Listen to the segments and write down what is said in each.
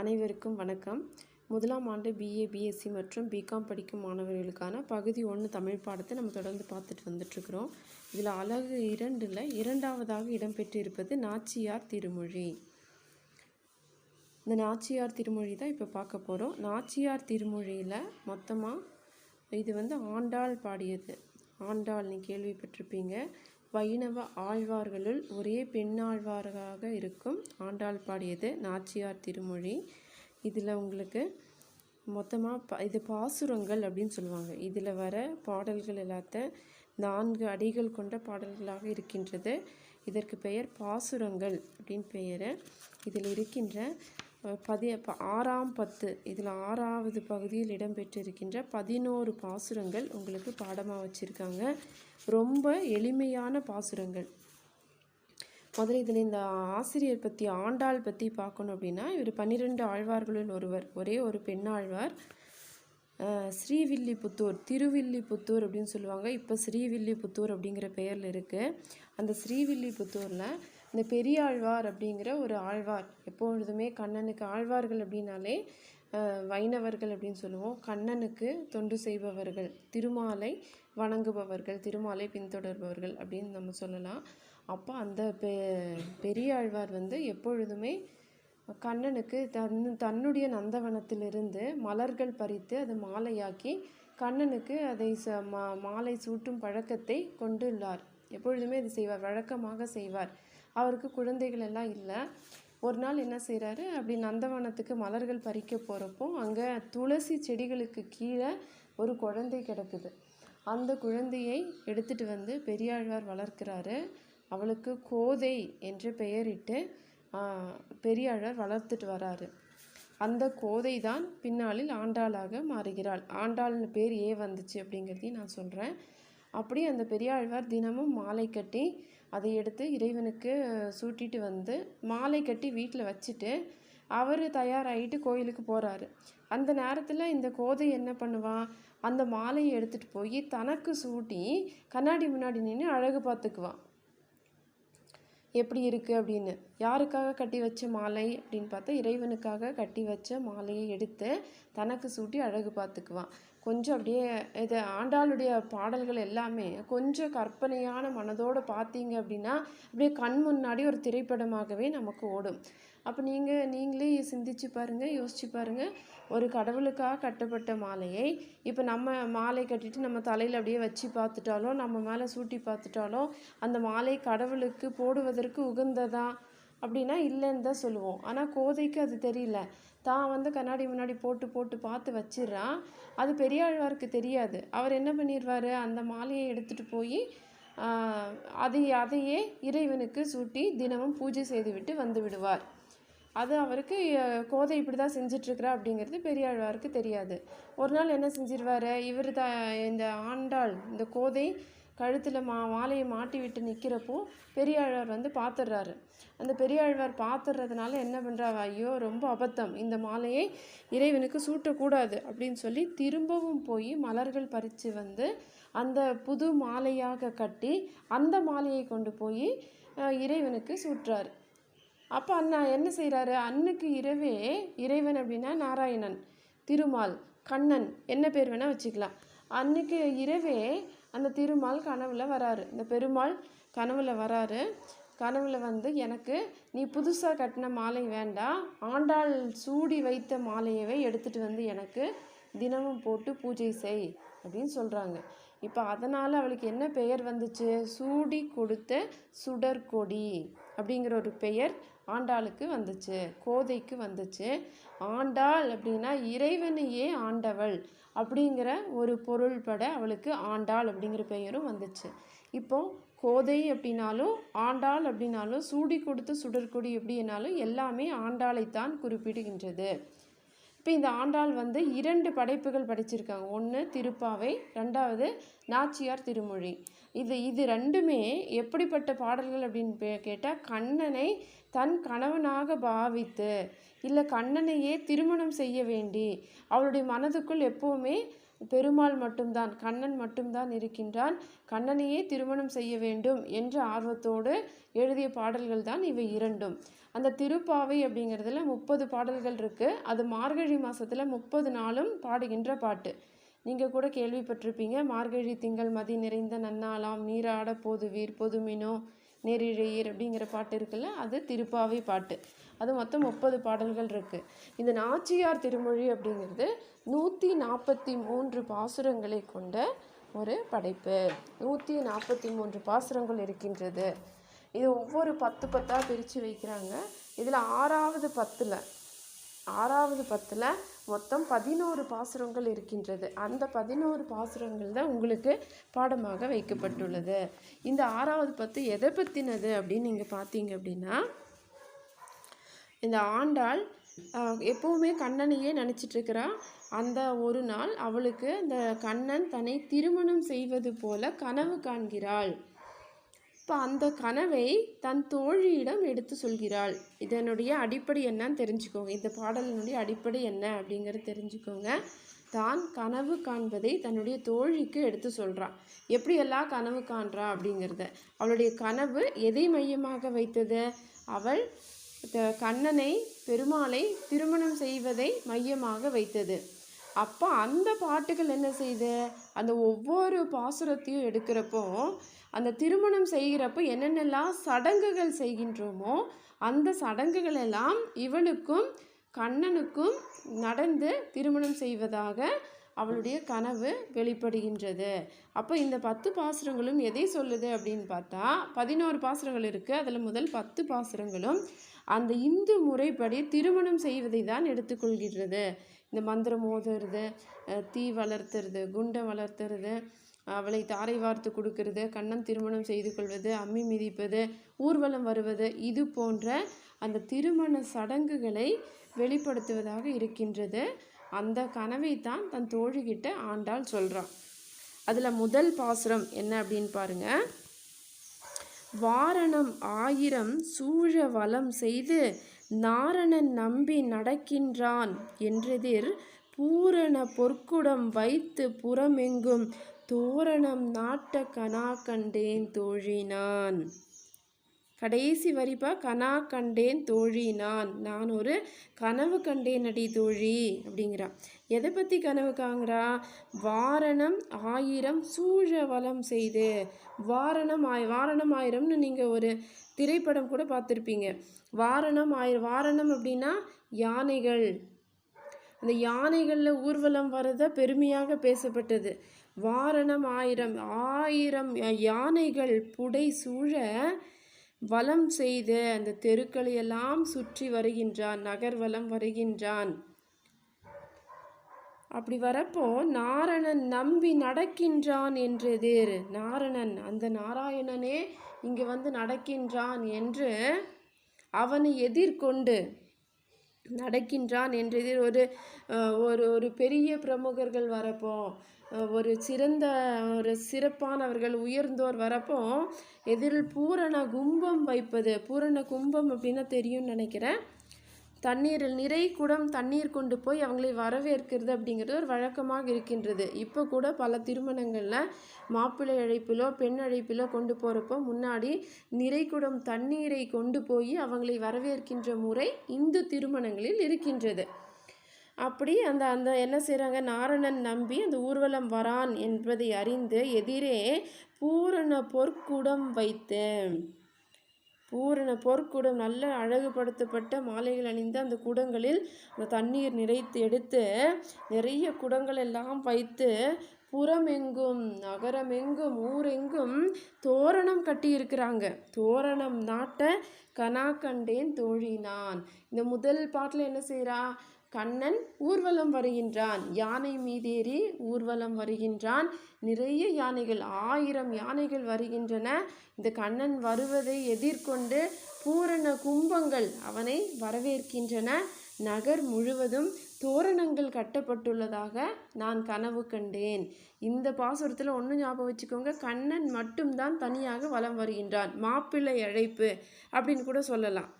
அனைவருக்கும் வணக்கம். முதலாம் ஆண்டு பிஏ பிஎஸ்சி மற்றும் பிகாம் படிக்கும் மாணவர்களுக்கான பகுதி ஒன்று தமிழ் பாடத்தை நம்ம தொடர்ந்து பார்த்துட்டு வந்துட்டுருக்குறோம். இதில் அழகு இரண்டில் இரண்டாவதாக இடம்பெற்றிருப்பது நாச்சியார் திருமொழி. இந்த நாச்சியார் திருமொழி தான் இப்போ பார்க்க போகிறோம் நாச்சியார் திருமொழியில் மொத்தமாக இது வந்து ஆண்டாள் பாடியது. ஆண்டாள் நீ கேள்விப்பட்டிருப்பீங்க. வைணவ ஆழ்வார்களுள் ஒரே பெண்ணாழ்வாராக இருக்கும் ஆண்டாள் பாடியது நாச்சியார் திருமொழி. இதில் உங்களுக்கு மொத்தமாக ப இது பாசுரங்கள் அப்படின்னு சொல்லுவாங்க. இதில் வர பாடல்கள் எல்லாத்த நான்கு அடிகள் கொண்ட பாடல்களாக இருக்கின்றது. இதற்கு பெயர் பாசுரங்கள் அப்படின்னு பெயர். இதில் இருக்கின்ற பதி ஆறாம் பத்து. இதில் ஆறாவது பகுதியில் இடம்பெற்றிருக்கின்ற பதினோரு பாசுரங்கள் உங்களுக்கு பாடமாக வச்சுருக்காங்க. ரொம்ப எளிமையான பாசுரங்கள். முதல்ல இதில் இந்த ஆசிரியர் பற்றி ஆண்டாள் பற்றி பார்க்கணும் அப்படின்னா இவர் பன்னிரெண்டு ஆழ்வார்களில் ஒருவர். ஒரே ஒரு பெண்ணாழ்வார் ஸ்ரீவில்லிபுத்தூர் திருவில்லிபுத்தூர் அப்படின்னு சொல்லுவாங்க. இப்போ ஸ்ரீவில்லிபுத்தூர் அப்படிங்கிற பெயரில் இருக்குது அந்த ஸ்ரீவில்லிபுத்தூரில் இந்த பெரியாழ்வார் அப்படிங்கிற ஒரு ஆழ்வார் எப்பொழுதுமே கண்ணனுக்கு ஆழ்வார்கள் அப்படின்னாலே வைணவர்கள் அப்படின்னு சொல்லுவோம். கண்ணனுக்கு தொண்டு செய்பவர்கள் திருமாலை வணங்குபவர்கள் திருமாலை பின்தொடர்பவர்கள் அப்படின்னு நம்ம சொல்லலாம். அப்போ அந்த பெ பெரியாழ்வார் வந்து எப்பொழுதுமே கண்ணனுக்கு தன் தன்னுடைய நந்தவனத்திலிருந்து மலர்கள் பறித்து அதை மாலையாக்கி கண்ணனுக்கு அதை ச மா மாலை சூட்டும் பழக்கத்தை கொண்டுள்ளார். எப்பொழுதுமே இது செய்வார் வழக்கமாக செய்வார். அவருக்கு குழந்தைகள் எல்லாம் இல்லை. ஒரு நாள் என்ன செய்கிறாரு அப்படி நந்தவனத்துக்கு மலர்கள் பறிக்க போகிறப்போ அங்கே துளசி செடிகளுக்கு கீழே ஒரு குழந்தை கிடக்குது. அந்த குழந்தையை எடுத்துட்டு வந்து பெரியாழ்வார் வளர்க்கிறாரு. அவளுக்கு கோதை என்று பெயரிட்டு பெரியாழ்வார் வளர்த்துட்டு வராரு. அந்த கோதை தான் பின்னாளில் ஆண்டாளாக மாறுகிறாள். ஆண்டாள்னு பேர் ஏன் வந்துச்சு அப்படிங்கிறதையும் நான் சொல்கிறேன் அப்படி அந்த பெரியாழ்வார் தினமும் மாலை கட்டி அதை எடுத்து இறைவனுக்கு சூட்டிட்டு வந்து மாலை கட்டி வீட்டில் வச்சுட்டு அவர் தயாராகிட்டு கோயிலுக்கு போகிறாரு அந்த நேரத்தில் இந்த கோதை என்ன பண்ணுவான்? அந்த மாலையை எடுத்துகிட்டு போய் தனக்கு சூட்டி கண்ணாடி முன்னாடி நின்று அழகு பார்த்துக்குவான். எப்படி இருக்குது அப்படின்னு. யாருக்காக கட்டி வச்ச மாலை அப்படின்னு பார்த்தா இறைவனுக்காக கட்டி வச்ச மாலையை எடுத்து தனக்கு சூட்டி அழகு பார்த்துக்குவான். கொஞ்சம் அப்படியே இது ஆண்டாளுடைய பாடல்கள் எல்லாமே கொஞ்சம் கற்பனையான மனதோடு பார்த்தீங்க அப்படின்னா அப்படியே கண் முன்னாடி ஒரு திரைப்படமாகவே நமக்கு ஓடும். அப்போ நீங்கள் நீங்களே சிந்திச்சு பாருங்கள் யோசிச்சு பாருங்கள் ஒரு கடவுளுக்காக கட்டப்பட்ட மாலையை இப்போ நம்ம மாலை கட்டிட்டு நம்ம தலையில் அப்படியே வச்சு பார்த்துட்டாலோ நம்ம மேலே சூட்டி பார்த்துட்டாலோ அந்த மாலை கடவுளுக்கு போடுவதற்கு உகந்ததா அப்படின்னா இல்லைன்னு தான் சொல்லுவோம். ஆனால் கோதைக்கு அது தெரியல. தான் வந்து கண்ணாடி முன்னாடி போட்டு போட்டு பார்த்து வச்சிடுறான். அது பெரியாழ்வாருக்கு தெரியாது. அவர் என்ன பண்ணிடுவார்? அந்த மாலையை எடுத்துகிட்டு போய் அதை அதையே இறைவனுக்கு சூட்டி தினமும் பூஜை செய்துவிட்டு வந்து விடுவார். அது அவருக்கு கோதை இப்படி தான் செஞ்சிட்ருக்குறா அப்படிங்கிறது பெரியாழ்வாருக்கு தெரியாது. ஒரு நாள் என்ன செஞ்சிருவார்? இவர் தான் இந்த ஆண்டாள் இந்த கோதை கழுத்தில் மா மாலையை மாட்டி விட்டு நிற்கிறப்போ பெரியாழ்வார் வந்து பார்த்துடுறாரு அந்த பெரியாழ்வார் பார்த்துடுறதுனால என்ன பண்ணுறாரு ஐயோ ரொம்ப அபத்தம். இந்த மாலையை இறைவனுக்கு சூட்டக்கூடாது அப்படின்னு சொல்லி திரும்பவும் போய் மலர்கள் பறித்து வந்து அந்த புது மாலையாக கட்டி அந்த மாலையை கொண்டு போய் இறைவனுக்கு சூட்டுறாரு. அப்போ அண்ணா என்ன செய்கிறாரு அன்னுக்கு இரவே இறைவன் அப்படின்னா நாராயணன் திருமால் கண்ணன் என்ன பேர் வேணால் வச்சுக்கலாம். அன்னைக்கு இரவே அந்த திருமால் கனவில் வராரு. இந்த பெருமாள் கனவில் வராரு. கனவில் வந்து எனக்கு நீ புதுசாக கட்டின மாலை வேண்டாம் ஆண்டாள் சூடி வைத்த மாலையவே எடுத்துகிட்டு வந்து எனக்கு தினமும் போட்டு பூஜை செய். அப்படின்னு சொல்கிறாங்க இப்போ அதனால் அவளுக்கு என்ன பெயர் வந்துச்சு? சூடி கொடுத்த சுடர்கொடி அப்படிங்கிற ஒரு பெயர் ஆண்டாளுக்கு வந்துச்சு கோதைக்கு வந்துச்சு. ஆண்டாள் அப்படின்னா இறைவனையே ஆண்டவள் அப்படிங்கிற ஒரு பொருள்பட அவளுக்கு ஆண்டாள் அப்படிங்கிற பெயரும் வந்துச்சு. இப்போ கோதை அப்படின்னாலும் ஆண்டாள் அப்படின்னாலும் சூடி கொடுத்த சுடர்கொடி எப்படின்னாலும் எல்லாமே ஆண்டாளைத்தான் குறிப்பிடுகின்றது. இப்போ இந்த ஆண்டாள் வந்து இரண்டு படைப்புகள் படிச்சிருக்காங்க. ஒன்று திருப்பாவை ரெண்டாவது நாச்சியார் திருமொழி. இது இது ரெண்டுமே எப்படிப்பட்ட பாடல்கள் அப்படின்னு கேட்டால் கண்ணனை தன் கணவனாக பாவித்து இல்லை கண்ணனையே திருமணம் செய்ய வேண்டி அவளுடைய மனதுக்குள் எப்போவுமே பெருமாள் மட்டும்தான் கண்ணன் மட்டும்தான் இருக்கின்றான். கண்ணனையே திருமணம் செய்ய வேண்டும் என்ற ஆர்வத்தோடு எழுதிய பாடல்கள் தான் இவை இரண்டும். அந்த திருப்பாவை அப்படிங்கிறதுல முப்பது பாடல்கள் இருக்குது அது மார்கழி மாதத்தில் முப்பது நாளும் பாடுகின்ற பாட்டு. நீங்கள் கூட கேள்விப்பட்டிருப்பீங்க மார்கழி திங்கள் மதி நிறைந்த நன்னாளாம் நீராட போது வீர் பொதுமினோ நெறிழையீர் அப்படிங்கிற பாட்டு இருக்குல்ல அது திருப்பாவை பாட்டு. அது மொத்தம் முப்பது பாடல்கள் இருக்குது இந்த நாச்சியார் திருமொழி அப்படிங்கிறது நூற்றி நாற்பத்தி மூன்று பாசுரங்களை கொண்ட ஒரு படைப்பு. நூற்றி நாற்பத்தி மூன்று பாசுரங்கள் இருக்கின்றது. இது ஒவ்வொரு பத்து பத்தாக பிரித்து வைக்கிறாங்க. இதில் ஆறாவது பத்தில் ஆறாவது பத்தில் மொத்தம் பதினோரு பாசுரங்கள் இருக்கின்றது. அந்த பதினோரு பாசுரங்கள் தான் உங்களுக்கு பாடமாக வைக்கப்பட்டுள்ளது. இந்த ஆறாவது பத்து எதை பற்றினது அப்படின்னு நீங்கள் பார்த்தீங்க அப்படின்னா இந்த ஆண்டாள் எப்போவுமே கண்ணனையே நினச்சிட்ருக்கிறா. அந்த ஒரு நாள் அவளுக்கு அந்த கண்ணன் தன்னை திருமணம் செய்வது போல கனவு காண்கிறாள். இப்போ அந்த கனவை தன் தோழியிடம் எடுத்து சொல்கிறாள். இதனுடைய அடிப்படை என்னன்னு தெரிஞ்சுக்கோங்க. இந்த பாடலினுடைய அடிப்படை என்ன அப்படிங்கிறது தெரிஞ்சுக்கோங்க. தான் கனவு காண்பதை தன்னுடைய தோழிக்கு எடுத்து சொல்கிறான் எப்படியெல்லாம் கனவு காண்றா அப்படிங்கிறத. அவளுடைய கனவு எதை மையமாக வைத்தது? அவள் கண்ணனை பெருமாளை திருமணம் செய்வதை மையமாக வைத்தது. அப்போ அந்த பாட்டுகள் என்ன செய்யுது அந்த ஒவ்வொரு பாசுரத்தையும் எடுக்கிறப்போ அந்த திருமணம் செய்கிறப்போ என்னென்னலாம் சடங்குகள் செய்கின்றோமோ அந்த சடங்குகள் எல்லாம் இவளுக்கும் கண்ணனுக்கும் நடந்து திருமணம் செய்வதாக அவளுடைய கனவு வெளிப்படுகின்றது. அப்போ இந்த பத்து பாசுரங்களும் எதை சொல்லுது அப்படின்னு பார்த்தா பதினோரு பாசுரங்கள் இருக்குது அதில் முதல் பத்து பாசுரங்களும் அந்த இந்து முறைப்படி திருமணம் செய்வதை தான் எடுத்துக்கொள்கின்றது. இந்த மந்திரம் ஓதுறது தீ வளர்த்துறது குண்டை வளர்த்துறது அவளை தாரை வார்த்து கொடுக்கறது கண்ணன் திருமணம் செய்து கொள்வது அம்மி மிதிப்பது ஊர்வலம் வருவது இது போன்ற அந்த திருமண சடங்குகளை வெளிப்படுத்துவதாக இருக்கின்றது. அந்த கனவை தான் தன் தோழிகிட்ட ஆண்டாள் சொல்கிறான் அதில் முதல் பாசுரம் என்ன அப்படின்னு பாருங்க. வாரணம் ஆயிரம் சூழ வலம் செய்து நாரணன் நம்பி நடக்கின்றான் என்றெதிர் பூரண பொற்குடம் வைத்து புறமெங்கும் தோரணம் நாட்ட கனா கண்டேன் தோழினான். கடைசி வரிப்பா? கனா கண்டேன் தோழி நான் நான் ஒரு கனவு கண்டேன் அடி தோழி அப்படிங்கிறா. எதை பற்றி கனவு காங்கிறா வாரணம் ஆயிரம் சூழ வளம் செய்து. வாரணம் ஆய் வாரணம் ஆயிரம்னு நீங்கள் ஒரு திரைப்படம் கூட பார்த்துருப்பீங்க. வாரணம் ஆயிரம் வாரணம் அப்படின்னா யானைகள். அந்த யானைகளில் ஊர்வலம் வரத பெருமையாக பேசப்பட்டது. வாரணம் ஆயிரம் ஆயிரம் யானைகள் புடை சூழ வலம் செய்து அந்த தெருக்களையெல்லாம் சுற்றி வருகின்றான் நகர்வலம் வருகின்றான். அப்படி வரப்போ நாரணன் நம்பி நடக்கின்றான் என்றெதிர் நாரணன் அந்த நாராயணனே இங்கே வந்து நடக்கின்றான் என்று அவனை எதிர்கொண்டு நடக்கின்றான் என்று ஒரு ஒரு ஒரு பெரிய பிரமுகர்கள் வரப்போ ஒரு சிறந்த ஒரு சிறப்பானவர்கள் உயர்ந்தோர் வரப்போ எதிரில் பூரண கும்பம் வைப்பது பூரண கும்பம் அப்படின்னா தெரியும்னு நினைக்கிறேன். தண்ணீரில் நிறை குடம் தண்ணீர் கொண்டு போய் அவங்களை வரவேற்கிறது அப்படிங்கிறது ஒரு வழக்கமாக இருக்கின்றது. இப்போ கூட பல திருமணங்களில் மாப்பிள்ளை அழைப்பிலோ பெண் அழைப்பிலோ கொண்டு போகிறப்போ முன்னாடி நிறை குடம் தண்ணீரை கொண்டு போய் அவங்களை வரவேற்கின்ற முறை இந்து திருமணங்களில் இருக்கின்றது. அப்படி அந்த அந்த என்ன செய்கிறாங்க நாரணன் நம்பி அந்த ஊர்வலம் வரான் என்பதை அறிந்து எதிரே பூரண பொற்குடம் வைத்து பூரண பொற்குடம் நல்ல அழகுபடுத்தப்பட்ட மாலைகள் அணிந்த அந்த குடங்களில் அந்த தண்ணீர் நிறைத்து எடுத்து நிறைய குடங்கள் எல்லாம் வைத்து புறமெங்கும் நகரமெங்கும் ஊரெங்கும் தோரணம் கட்டியிருக்கிறாங்க தோரணம் நாட்ட கனா கண்டேன் தோழி நான் இந்த முதல் பாட்டில் என்ன செய்கிறா கண்ணன் ஊர்வலம் வருகின்றான். யானை மீதேறி ஊர்வலம் வருகின்றான். நிறைய யானைகள் ஆயிரம் யானைகள் வருகின்றன. இந்த கண்ணன் வருவதை எதிர்கொண்டு பூரண கும்பங்கள் அவனை வரவேற்கின்றன. நகர் முழுவதும் தோரணங்கள் கட்டப்பட்டுள்ளதாக நான் கனவு கண்டேன். இந்த பாசுரத்தில் ஒன்று ஞாபகம் வச்சுக்கோங்க. கண்ணன் மட்டும்தான் தனியாக வலம் வருகின்றான். மாப்பிள்ளை அழைப்பு அப்படின்னு கூட சொல்லலாம்.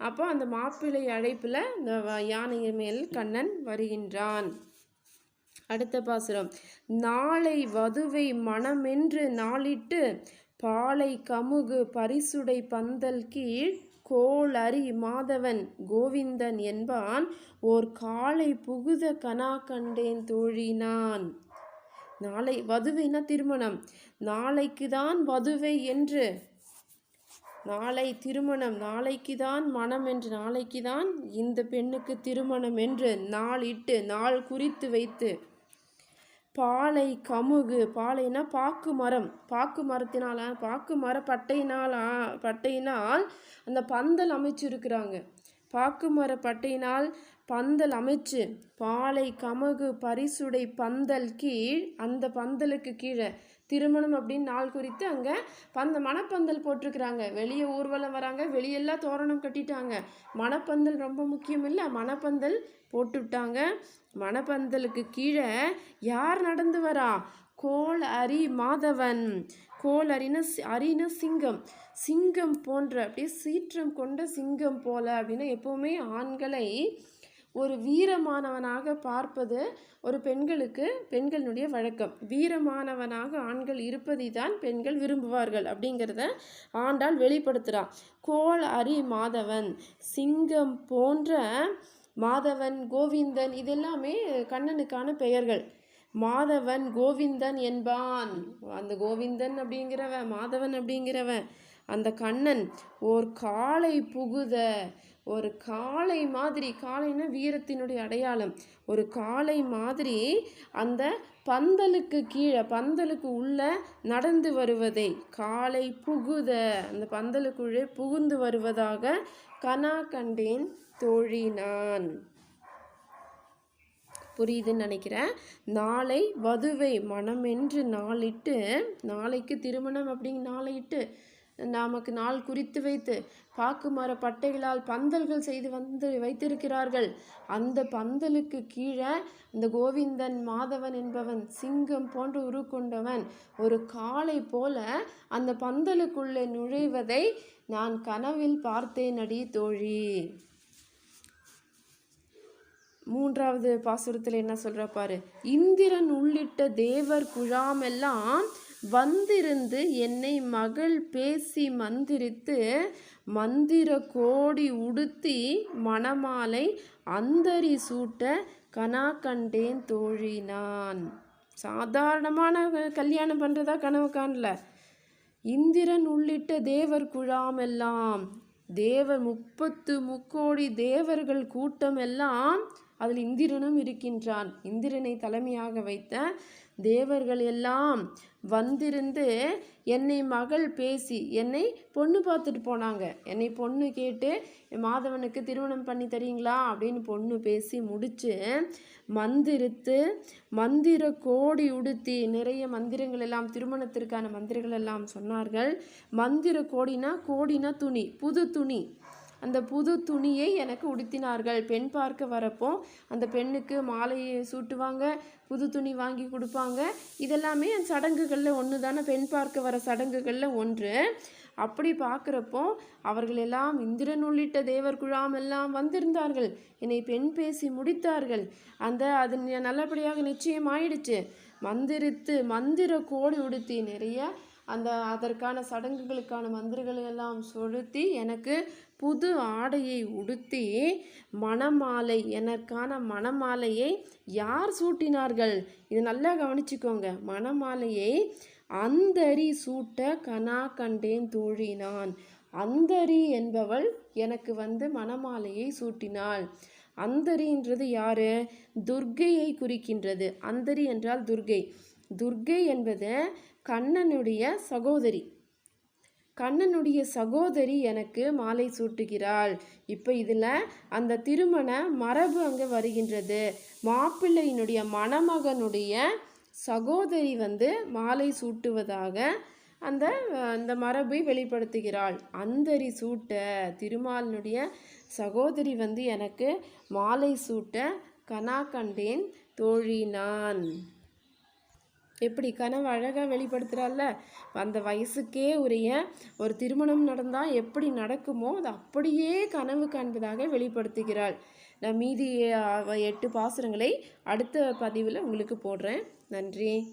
அப்போ அந்த மாப்பிள்ளை அழைப்பில் இந்த யானை மேல் கண்ணன் வருகின்றான். அடுத்த பாசுரம். நாளை வதுவை மனமென்று நாளிட்டு பாலை கமுகு பரிசுடை பந்தல் கீழ் கோள் அரி மாதவன் கோவிந்தன் என்பான். ஓர் காலை புகுத கனா கண்டேன் தோழினான். நாளை வதுவைனா திருமணம்? நாளைக்கு தான் வதுவை என்று நாளை திருமணம் நாளைக்கு தான் மனம் என்று நாளைக்கு தான் இந்த பெண்ணுக்கு திருமணம் என்று நாள் இட்டு நாள் குறித்து வைத்து. பாலை கமுகு பாலைனா பாக்கு மரம் பாக்கு மரத்தினால பாக்கு மர பட்டையினால் பட்டையினால் அந்த பந்தல் அமைச்சிருக்கிறாங்க. பாக்கு மர பட்டையினால் பந்தல் அமைச்சு பாலை கமகு பரிசுடை பந்தல் கீழ் அந்த பந்தலுக்கு கீழே திருமணம் அப்படின்னு நாள் குறித்து அங்கே பந்த மணப்பந்தல் போட்டிருக்கிறாங்க. வெளியே ஊர்வலம் வராங்க வெளியெல்லாம் தோரணம் கட்டிட்டாங்க. மணப்பந்தல் ரொம்ப முக்கியம் இல்லை மணப்பந்தல் போட்டுவிட்டாங்க. மணப்பந்தலுக்கு கீழே யார் நடந்து வரா? கோல் அரி மாதவன். கோல் அரின அரின சிங்கம். சிங்கம் போன்ற அப்படியே சீற்றம் கொண்ட சிங்கம் போல அப்படின்னா எப்போவுமே ஆண்களை ஒரு வீரமானவனாக பார்ப்பது ஒரு பெண்களுக்கு பெண்களுடைய வழக்கம். வீரமானவனாக ஆண்கள் இருப்பதை தான் பெண்கள் விரும்புவார்கள் அப்படிங்கிறத ஆண்டாள் வெளிப்படுத்துகிறான் கோள் அரி மாதவன் சிங்கம் போன்ற மாதவன் கோவிந்தன் இதெல்லாமே கண்ணனுக்கான பெயர்கள். மாதவன் கோவிந்தன் என்பான். அந்த கோவிந்தன் அப்படிங்கிறவன் மாதவன் அப்படிங்கிறவன். அந்த கண்ணன் ஓர் காளை புகுத ஒரு காளை மாதிரி காளைன்னா வீரத்தினுடைய அடையாளம். ஒரு காளை மாதிரி அந்த பந்தலுக்கு கீழே பந்தலுக்கு உள்ள நடந்து வருவதை காளை புகுத அந்த பந்தலுக்குள்ளே புகுந்து வருவதாக கனா கண்டேன் தோழி நான் புரியுதுன்னு நினைக்கிறேன். நாளை வதுவை மனமென்று நாளிட்டு நாளைக்கு திருமணம் அப்படிங்க நாளையிட்டு நமக்கு நாள் குறித்து வைத்து பாக்கு மர பட்டைகளால் பந்தல்கள் செய்து வந்து வைத்திருக்கிறார்கள். அந்த பந்தலுக்கு கீழே இந்த கோவிந்தன் மாதவன் என்பவன் சிங்கம் போன்று உருக்கொண்டவன் ஒரு காளை போல அந்த பந்தலுக்குள்ளே நுழைவதை நான் கனவில் பார்த்தேன் அடி தோழி. மூன்றாவது பாசுரத்தில் என்ன சொல்கிற பாரு? இந்திரன் உள்ளிட்ட தேவர் குழாமெல்லாம் வந்திருந்து என்னை மகள் பேசி மந்திரித்து மந்திர கோடி உடுத்தி மணமாலை அந்தரி சூட்ட கனா கண்டேன் தோழி நான். சாதாரணமான கல்யாணம் பண்ணுறதா கனவு காணல. இந்திரன் உள்ளிட்ட தேவர் குழாமெல்லாம் தேவர் முப்பத்து முக்கோடி தேவர்கள் கூட்டம் எல்லாம் அதில் இந்திரனும் இருக்கின்றான். இந்திரனை தலைமையாக வைத்த தேவர்கள் எல்லாம் வந்திருந்து என்னை மகள் பேசி என்னை பொண்ணு பார்த்துட்டு போனாங்க. என்னை பொண்ணு கேட்டு மாதவனுக்கு திருமணம் பண்ணி தரீங்களா? அப்படின்னு பொண்ணு பேசி முடித்து மந்திரித்து மந்திர கோடி உடுத்தி நிறைய மந்திரங்கள் எல்லாம் திருமணத்திற்கான மந்திரங்கள் எல்லாம் சொன்னார்கள். மந்திர கோடினா கோடினா துணி புது துணி. அந்த புது துணியை எனக்கு உடுத்தினார்கள். பெண் பார்க்க வரப்போ அந்த பெண்ணுக்கு மாலையை சூட்டுவாங்க புது துணி வாங்கி கொடுப்பாங்க. இதெல்லாமே அந்த சடங்குகளில் ஒன்று தானே பெண் பார்க்க வர சடங்குகளில் ஒன்று. அப்படி பார்க்குறப்போ அவர்கள் எல்லாம் இந்திரன் உள்ளிட்ட தேவர் குழாம் எல்லாம் வந்திருந்தார்கள். என்னை பெண் பேசி முடித்தார்கள். அந்த அது நல்லபடியாக நிச்சயம் ஆயிடுச்சு மந்திரித்து மந்திர கோடி உடுத்தி நிறைய அந்த அதற்கான சடங்குகளுக்கான மந்திரங்களை எல்லாம் சொலுத்தி எனக்கு புது ஆடையை உடுத்தி மணமாலை எனக்கான மணமாலையை யார் சூட்டினார்கள்? இது நல்லா கவனிச்சுக்கோங்க. மணமாலையை அந்தரி சூட்ட கனா கண்டேன் தோழி அந்தரி என்பவள் எனக்கு வந்து மணமாலையை சூட்டினாள். அந்தரின்றது யாரு? துர்க்கையை குறிக்கின்றது. அந்தரி என்றால் துர்க்கை. துர்க்கை என்பது கண்ணனுடைய சகோதரி. கண்ணனுடைய சகோதரி எனக்கு மாலை சூட்டுகிறாள். இப்போ இதில் அந்த திருமண மரபு அங்கே வருகின்றது. மாப்பிள்ளையினுடைய மணமகனுடைய சகோதரி வந்து மாலை சூட்டுவதாக அந்த அந்த மரபை வெளிப்படுத்துகிறாள். அந்தரி சூட்ட திருமாலினுடைய சகோதரி வந்து எனக்கு மாலை சூட்ட கனா கண்டேன் தோழி நான் எப்படி கனவு அழகாக வெளிப்படுத்துகிறாள்ல அந்த வயசுக்கே உரிய ஒரு திருமணம் நடந்தால் எப்படி நடக்குமோ அது அப்படியே கனவு காண்பதாக வெளிப்படுத்துகிறாள். நான் மீதி எட்டு பாசுரங்களை அடுத்த பதிவில் உங்களுக்கு போடுறேன். நன்றி.